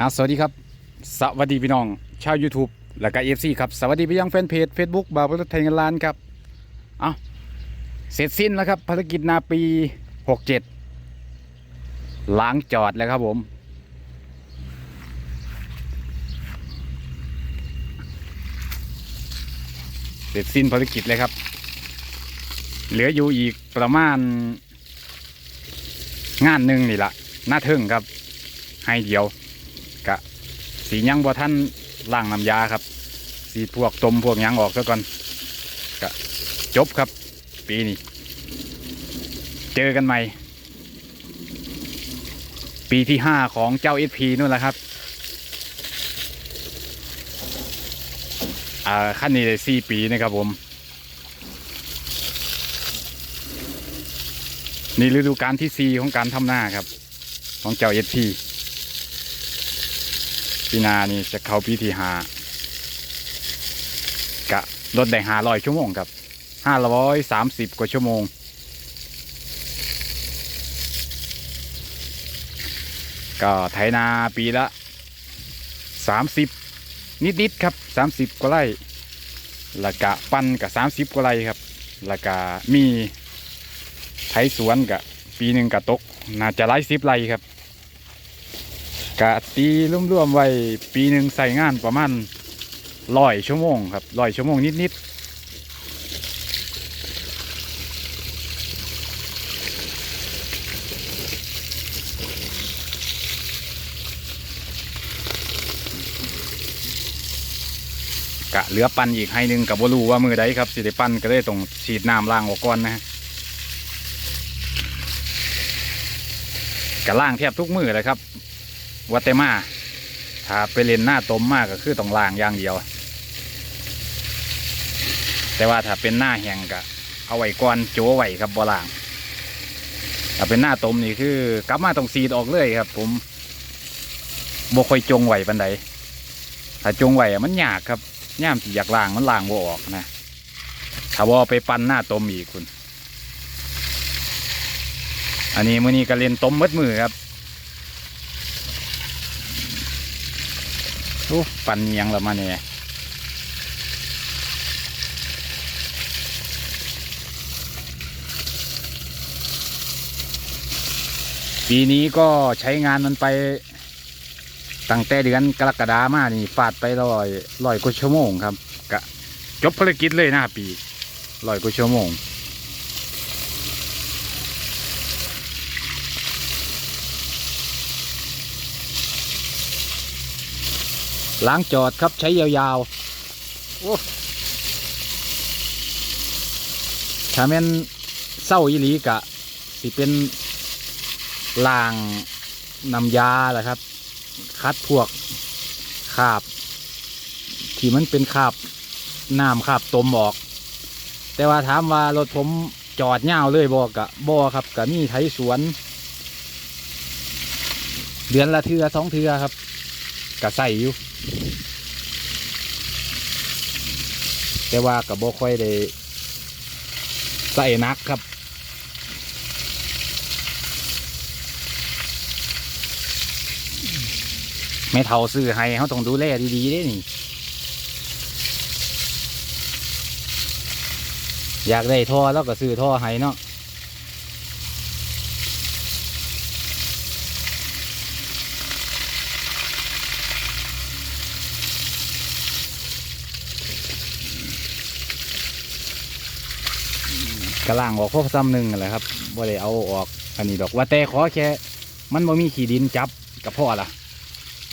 อะสวัสดีครับ สวัสดีพี่น้อง ชาว YouTube และก็เอฟซีครับ สวัสดีไปยังแฟนเพจ Facebook บาร์บรถไทยเงินล้านครับ เอาเสร็จสิ้นแล้วครับภารกิจนาปี 67 ล้างจอดแล้วครับผม เสร็จสิ้นภารกิจเลยครับ เหลืออยู่อีกประมาณ งานหนึ่งนี่ละหน้าทึ่งครับ ให้เดียว สียังบ่ท่านล่างน้ำยาครับ สีพวกตมพวกยังออกซะก่อนกะจบครับ ปีนี้เจอกันใหม่ ปีที่ห้าของเจ้าเอพีนู่นแหละครับอ่าขั้นนี้เลยสี่ปีนะครับผม นี่ฤดูกาลที่สี่ของการทำหน้าครับ ของเจ้าเอพี ปีนานี่จะเข้าปีที่ห้ากะรถได้ห้าร้อยชั่วโมงครับห้าร้อยสามสิบกว่าชั่วโมง ก็ไถนาปีละสามสิบนิดๆครับสามสิบกว่าไร่แล้วก็ปั้นกับสามสิบกว่าไร่ครับแล้วก็มีไถสวนกับปีหนึ่งกับตก น่าจะไร่สิบไร่ครับ กะตีร่วมๆไว้ปีหนึ่งใส่งานประมาณร้อยชั่วโมงครับร้อยชั่วโมงนิดๆกะเหลือปันอีกให้หนึ่งกับบรูว่ามือใดครับสิได้ปั้นก็ได้ต้องฉีดน้ำล้างออกก่อนนะฮะกะล่างแทบทุกมือเลยครับ วัตเตมาถ้าไปเล่นหน้าต้มมากก็คือต้องล้างอย่างเดียว แต่ว่าถ้าเป็นหน้าแห้งก็เอาไว้ก่อนโจไว้ครับบ่ล้างถ้าเป็นหน้าต้มนี่คือกลับมาต้องซีดออกเลยครับ ผมบ่ค่อยจงไหวปันใดถ้าจงไหวอะมันยากครับย่ามสิอยากล้างมันล้างบ่ออกนะถ้าว่าไปปั้นหน้าต้มอีกคุณ อันนี้มื้อนี้ก็เล่นต้มมืดมือครับ โอ้ปันยังละมาเนี่ยปีนี้ก็ใช้งานมันไปตั้งแต่เดือนกรกฎามานี่ฟาดไปร้อยร้อยกว่าชั่วโมงครับกะจบภารกิจเลยน้าปีร้อยกว่าชั่วโมง ล้างจอดครับใช้ยาวๆโอ้ถ้าแม่นเศร้าอีหลีกะ สิเป็นล่างนำยาแหละครับ คัดพวกคราบ ที่มันเป็นคราบน้ำคราบตมออก แต่ว่าถามว่ารถผมจอดเงาวเลยบอกกะบอครับกะมีไถสวน เดือนละเทือสองเทือครับกะใส่อยู่ แต่ว่ากับบ่ค่อยได้ใส่นักครับไม่เท่าซื้อให้เขาต้องดูแลดีๆเด้นี่ อยากได้ท่อแล้วก็ซื้อท่อให้เนาะ กระล่างออกพวกซ้ำหนึ่งนั่นแหละครับบ่าได้เอาออกอันนี้ดอกว่าแต่ขอแค่ มันบ่มีขี้ดินจับกับพ่อละ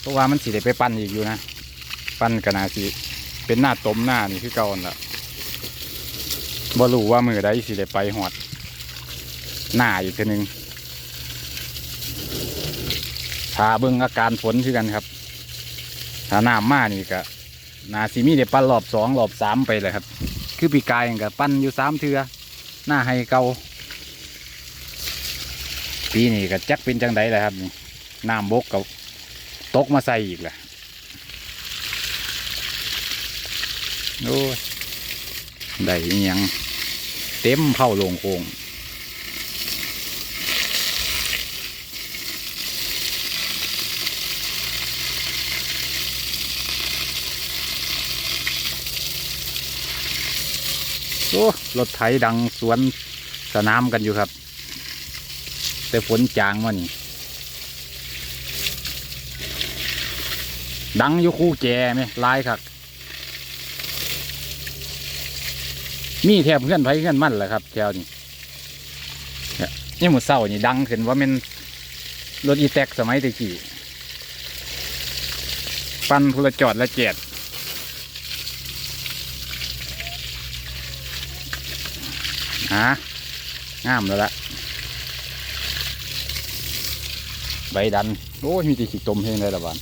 เพราะว่ามันสิได้ไปปั้นอีกอยู่นะ ปั้นกระนาสิเป็นหน้าต้มหน้านี่คือเก่าหั่นละบ่รู้ว่ามือใดสิได้ไปหอด หน้าอีกทีหนึ่งถ้าเบิ่งอาการฝนคือกันครับถ้าน้ำมานี่ก็นาสิมีได้ปั้นรอบสองรอบสามไปเลยครับ คือปีกายก็ปั้นอยู่สามเทือ หน้าให้เกาปีนี้ก็จักเป็นจังไดแหลยครับนี่น้ำบกกับตกมาใส่อีกแหละโอ้ได้ยังเต็มเผาลงโคง อ้รถไถดังสวนสนามกันอยู่ครับ แต่ฝนจางมานี่ดังอยู่คู่แก่ไหมลายครับมีแทบเพื่อนไผเพื่อนมั่นแหละครับแถวนี้เนี่ยนี่หมดเศร้านี่ดังขึ้นว่าเป็นรถอีแท็กสมัยตะกี้ ปันพลจอดและเจ็ด ฮะงามแล้วละใบดัน โอ้ยมีตีขีดตมเพงเลยละบ้าน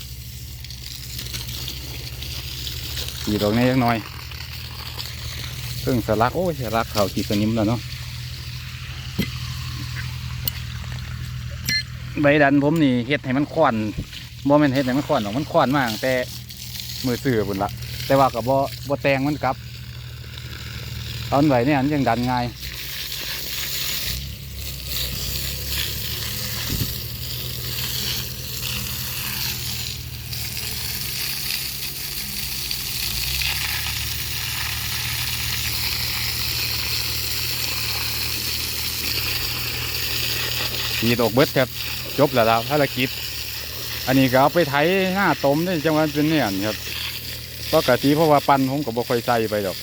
ขีดตรงนี้ยังน้อยเพิ่งสลัก โอ้ยสลักเขาขีดสนิมแล้วเนาะใบดันผมนี่เฮ็ดให้มันควันบ่แม่นเฮ็ดให้มันควันหรอกมันควันมากแต่มือซื้อพุ่นละแต่ว่าก็บ่บ่แตงมันกลับเอาอันไว้เนี่ยมันยังดันง่าย ขีดออกเบิดครับ จบแล้วล่ะภารกิจ อันนี้ก็เอาไปไถหน้าต้มได้จังหวะเป็นเนี่ยครับปกติเพราะว่าปั้นผมก็บ่ค่อยใส่ไปดอก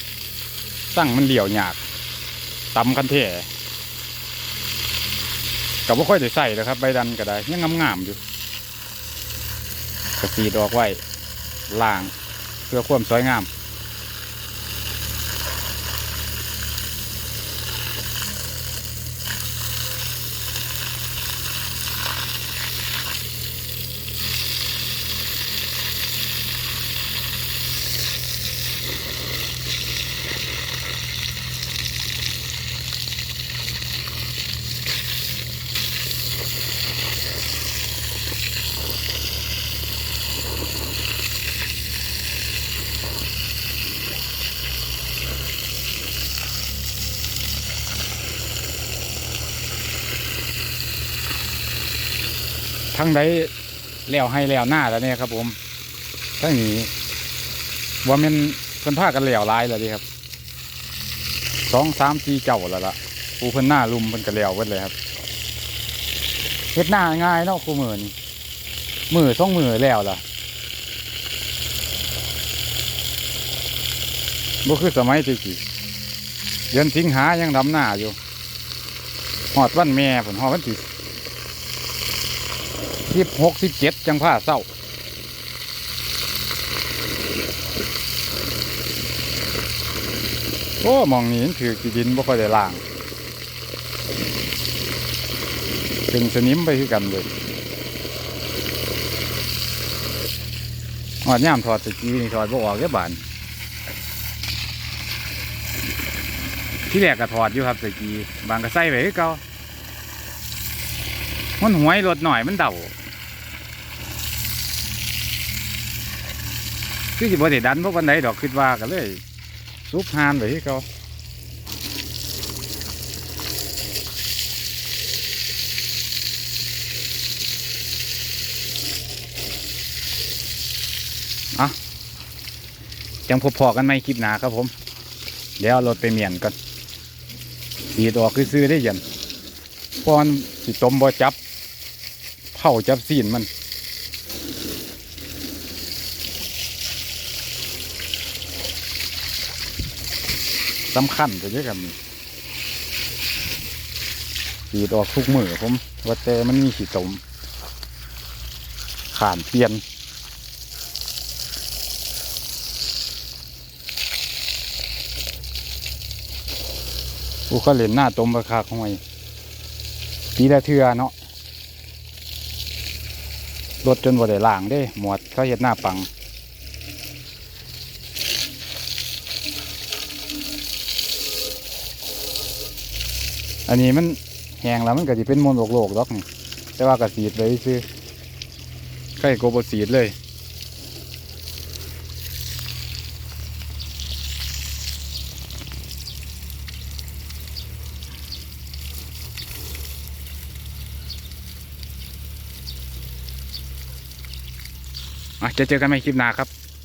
สั่งมันเหลี่ยวหยากตำคันเท่ก็บ่ค่อยได้ใส่แล้วครับใบดันก็ได้ยังงามๆอยู่กะสีดอกไว้ล่างเพื่อความสวยงาม ทั้งใดแล้วให้แล้วหน้าแล้วเนี่ยครับ ผมทั้งนี้ว่ามันเพิ่นพากันแล้วลายแล้วเดิครับสองสามสี่เจ้าแล้วล่ะปูเพิ่นหน้าลุมเพิ่นก็แล้วเบิดเลยครับเฮ็ดหน้าง่ายเนาะคู่มือนี่มือสองมือแล้วล่ะบ่คือสมัยตะกี้เดือนสิงหายังดำหน้าอยู่หอดวันแม่ผลหอดวันที่ สิบหกสิบเจ็ดจังผ้าเศร้าโอ้มองนี้ถือกี่ดินบ่ค่อยได้ล่างถึงสนิมไปคือกันเลยหอดย่ามถอดตะกี้นี่ถอดบ่ออกแค่บานที่แรกก็ถอดอยู่ครับตะกี้บางก็ใส่ไว้คือเก่ามันหวยรถหน่อยมันเดา คือสิบ่ได้ดันพวกวันใดดอกคิดว่ากันเลยซุปฮานไปที่เขาอะจังพบพอกันไหมคลิปหนาครับผม เดี๋ยวรถไปเมียนก่อนดีดออกคือซื้อได้ยันพอนสิตมบ่จับเผาจับซีนมัน สำคัญไปด้วยกันขีดออกทุกมือผมว่าแต่มันมีขีดตมขานเปลี่ยนผู้เขาเล่นหน้าตมราคาของไอ้ปีละเทือเนาะรถจนบ่ได้ล่างเด้ หมวดเขาเห็ดหน้าปัง อันนี้มันแห้งแล้วมันก็จะเป็นมลโลกๆดอกนี่แต่ว่ากระสีดเลยซื้อใกล้โกบสีดเลยอะจะเจอกันใหม่คลิปหน้าครับ